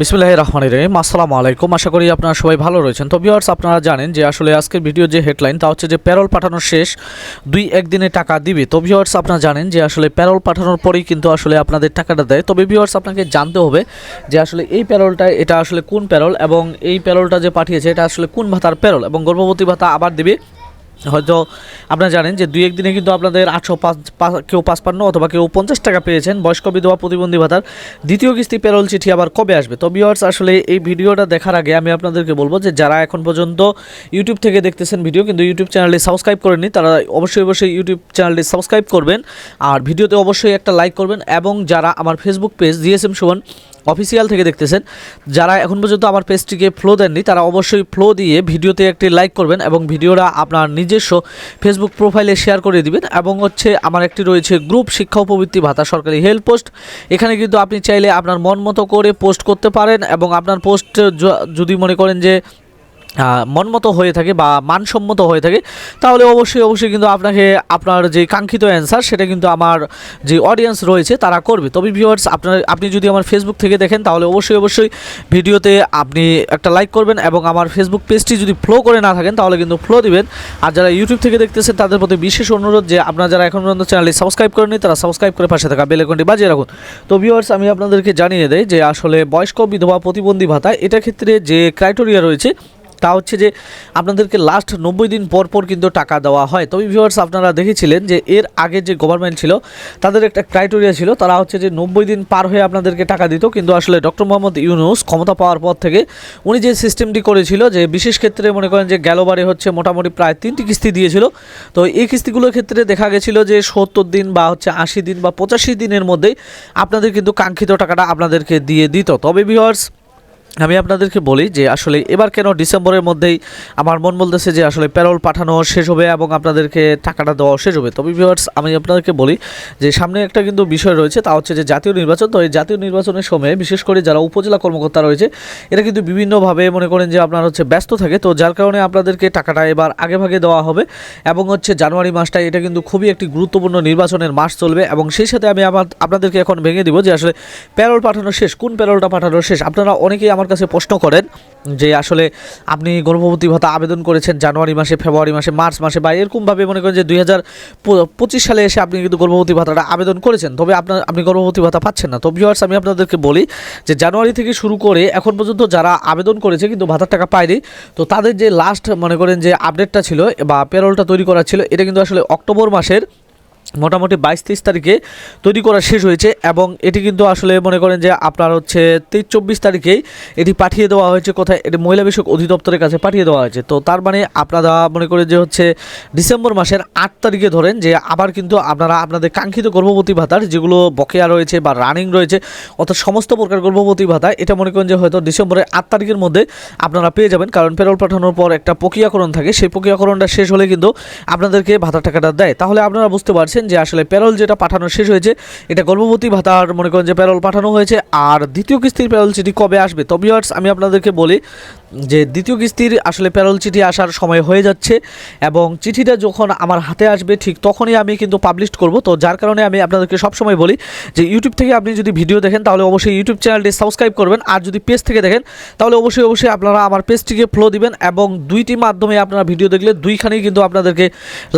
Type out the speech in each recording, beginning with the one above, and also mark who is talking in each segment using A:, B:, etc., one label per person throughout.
A: বিসমিল্লাহ রহমান রহিম। আসসালামু আলাইকুম। আশা করি আপনারা সবাই ভালো রয়েছেন। তো ভিউয়ার্স আপনারা জানেন যে আসলে আজকের ভিডিও যে হেডলাইন তা হচ্ছে যে প্যারোল পাঠানোর শেষ, দুই একদিনে টাকা দিবে। তো ভিউয়ার্স আপনারা জানেন যে আসলে প্যারোল পাঠানোর পরেই কিন্তু আসলে আপনাদের টাকাটা দেয়। তবে ভিউয়ার্স আপনাকে জানতে হবে যে আসলে এই প্যারোলটা এটা আসলে কোন প্যারোল এবং এই প্যারোলটা যে পাঠিয়েছে, এটা আসলে কোন ভাতার প্যারোল এবং গর্ভবতী ভাতা আবার দিবে হয়তো আপনারা জানেন যে দুই একদিনে কিন্তু আপনাদের আটশো পাঁচ কেউ পাঁচপান্ন অথবা কেউ পঞ্চাশ টাকা পেয়েছেন বয়স্ক বিধবা প্রতিবন্ধী ভাতার দ্বিতীয় কিস্তি পেরোল চিঠি আবার কবে আসবে? তো ভিউয়ার্স আসলে এই ভিডিওটা দেখার আগে আমি আপনাদেরকে বলব যে যারা এখন পর্যন্ত ইউটিউব থেকে দেখতেছেন ভিডিও কিন্তু ইউটিউব চ্যানেলটি সাবস্ক্রাইব করেননি, তারা অবশ্যই অবশ্যই ইউটিউব চ্যানেলটি সাবস্ক্রাইব করবেন। আর ভিডিওতে অবশ্যই একটা লাইক করবেন এবং যারা আমার Facebook page GSM Suman official থেকে দেখতেছেন। যারা এখন পর্যন্ত আমার পেজটিকে ফ্লো দেননি, তারা অবশ্যই ফ্লো দিয়ে ভিডিওতে একটি লাইক করবেন এবং ভিডিওটা আপনার নিজস্ব ফেসবুক প্রোফাইলে শেয়ার করে দিবেন এবং হচ্ছে আমার একটি রয়েছে গ্রুপ শিক্ষা উপবৃত্তি ভাতা সরকারি হেল্প পোস্ট এখানে কিন্তু আপনি চাইলে আপনার মন মতো করে পোস্ট করতে পারেন এবং আপনার পোস্ট যদি মনে করেন যে মনমতো হয়ে থাকে বা মানসম্মত হয়ে থাকে, তাহলে অবশ্যই অবশ্যই কিন্তু আপনাকে আপনার যে কাঙ্ক্ষিত অ্যান্সার সেটা কিন্তু আমার যে অডিয়েন্স রয়েছে তারা করবে। তবে ভিউয়ার্স আপনার, আপনি যদি আমার ফেসবুক থেকে দেখেন, তাহলে অবশ্যই অবশ্যই ভিডিওতে আপনি একটা লাইক করবেন এবং আমার ফেসবুক পেজটি যদি ফ্লো করে না থাকেন, তাহলে কিন্তু ফ্লো দিবেন। আর যারা ইউটিউব থেকে দেখতেছেন, তাদের প্রতি বিশেষ অনুরোধ যে আপনারা যারা এখন পর্যন্ত চ্যানেলটি সাবস্ক্রাইব করেননি, তারা সাবস্ক্রাইব করে পাশে থাকা বেলেকনটি বাজিয়ে রাখুন। তো ভিউয়ার্স আমি আপনাদেরকে জানিয়ে দেই যে আসলে বয়স্ক বিধবা প্রতিবন্ধী ভাতা, এটার ক্ষেত্রে যে ক্রাইটেরিয়া রয়েছে তা হচ্ছে যে আপনাদেরকে লাস্ট নব্বই দিন পর পর কিন্তু টাকা দেওয়া হয়। তবে ভিউয়ার্স আপনারা দেখেছিলেন যে এর আগে যে গভর্নমেন্ট ছিল, তাদের একটা ক্রাইটেরিয়া ছিল, তারা হচ্ছে যে নব্বই দিন পার হয়ে আপনাদেরকে টাকা দিত। কিন্তু আসলে ডক্টর মোহাম্মদ ইউনুস ক্ষমতা পাওয়ার পর থেকে উনি যে সিস্টেমটি করেছিল, যে বিশেষ ক্ষেত্রে মনে করেন যে গেলবারে হচ্ছে মোটামুটি প্রায় তিনটি কিস্তি দিয়েছিল। তো এই কিস্তিগুলোর ক্ষেত্রে দেখা গেছিল যে সত্তর দিন বা হচ্ছে আশি দিন বা পঁচাশি দিনের মধ্যেই আপনাদের কিন্তু কাঙ্ক্ষিত টাকাটা আপনাদেরকে দিয়ে দিত। তবে ভিউয়ার্স আমি আপনাদেরকে বলি যে আসলে এবার কেন ডিসেম্বরের মধ্যেই আমার মন বলতেছে যে আসলে প্যারোল পাঠানো শেষ হবে এবং আপনাদেরকে টাকাটা দেওয়া শেষ হবে। তবে ভিউয়ার্স আমি আপনাদেরকে বলি যে সামনে একটা কিন্তু বিষয় রয়েছে, তা হচ্ছে যে জাতীয় নির্বাচন। তো এই জাতীয় নির্বাচনের সময় বিশেষ করে যারা উপজেলা কর্মকর্তা রয়েছে, এরা কিন্তু বিভিন্নভাবে মনে করেন যে আপনার হচ্ছে ব্যস্ত থাকে। তো যার কারণে আপনাদেরকে টাকাটা এবার আগে ভাগে দেওয়া হবে এবং হচ্ছে জানুয়ারি মাসটা এটা কিন্তু খুবই একটি গুরুত্বপূর্ণ নির্বাচনের মাস চলবে এবং সেই সাথে আমি আমার, আপনাদেরকে এখন ভেঙে দিব যে আসলে প্যারোল পাঠানো শেষ, কোন প্যারোলটা পাঠানো শেষ? আপনারা অনেকেই আমার কাছে প্রশ্ন করেন যে আসলে আপনি গর্ভবতী ভাতা আবেদন করেছেন জানুয়ারি মাসে, ফেব্রুয়ারি মাসে, মার্চ মাসে বা এরকমভাবে মনে করেন যে দুই হাজার পঁচিশ সালে এসে আপনি কিন্তু গর্ভবতী ভাতাটা আবেদন করেছেন। তবে আপনার, আপনি গর্ভবতী ভাতা পাচ্ছেন না। তো ভিওয়ার্স আমি আপনাদেরকে বলি যে জানুয়ারি থেকে শুরু করে এখন পর্যন্ত যারা আবেদন করেছে কিন্তু ভাতার টাকা পায়নি, তো তাদের যে লাস্ট মনে করেন যে আপডেটটা ছিল বা পেরোলটা তৈরি করা ছিল, এটা কিন্তু আসলে অক্টোবর মাসের মোটামুটি বাইশ তেইশ তারিখে তৈরি করা শেষ হয়েছে এবং এটি কিন্তু আসলে মনে করেন যে আপনার হচ্ছে তেইশ চব্বিশ তারিখেই এটি পাঠিয়ে দেওয়া হয়েছে কোথায়? এটি মহিলা বিষয়ক অধিদপ্তরের কাছে পাঠিয়ে দেওয়া হয়েছে। তো তার মানে আপনারা মনে করেন যে হচ্ছে ডিসেম্বর মাসের আট তারিখে ধরেন যে আবার কিন্তু আপনারা আপনাদের কাঙ্ক্ষিত গর্ভবতী ভাতার যেগুলো বকেয়া রয়েছে বা রানিং রয়েছে, অর্থাৎ সমস্ত প্রকার গর্ভবতী ভাতা, এটা মনে করেন যে হয়তো ডিসেম্বরের আট তারিখের মধ্যে আপনারা পেয়ে যাবেন। কারণ পেরোল পাঠানোর পর একটা প্রক্রিয়াকরণ থাকে। সেই প্রক্রিয়াকরণটা শেষ হলে কিন্তু আপনাদেরকে ভাতার টাকাটা দেয়। তাহলে আপনারা বুঝতে পারছেন যে আসলে প্যারল যেটা পাঠানো শেষ হয়েছে, এটা গর্ভবতী ভাতার মনে করেন যে প্যারল পাঠানো হয়েছে। আর দ্বিতীয় কিস্তির প্যারল সেটি কবে আসবে? তবে আমি আপনাদেরকে বলি যে দ্বিতীয় কিস্তির আসলে প্যারোল চিঠি আসার সময় হয়ে যাচ্ছে এবং চিঠিটা যখন আমার হাতে আসবে ঠিক তখনই আমি কিন্তু পাবলিশ করব। তো যার কারণে আমি আপনাদেরকে সবসময় বলি যে ইউটিউব থেকে আপনি যদি ভিডিও দেখেন তাহলে অবশ্যই ইউটিউব চ্যানেলটি সাবস্ক্রাইব করবেন। আর যদি পেজ থেকে দেখেন তাহলে অবশ্যই অবশ্যই আপনারা আমার পেজটিকে ফ্লো দিবেন এবং দুইটি মাধ্যমে আপনারা ভিডিও দেখলে দুইখানেই কিন্তু আপনাদেরকে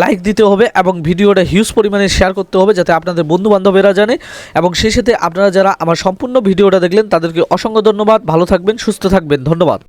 A: লাইক দিতে হবে এবং ভিডিওটা হিউজ পরিমাণে শেয়ার করতে হবে যাতে আপনাদের বন্ধু বান্ধবেরা জানে এবং সেই সাথে আপনারা যারা আমার সম্পূর্ণ ভিডিওটা দেখলেন তাদেরকে অসংখ্য ধন্যবাদ। ভালো থাকবেন, সুস্থ থাকবেন। ধন্যবাদ।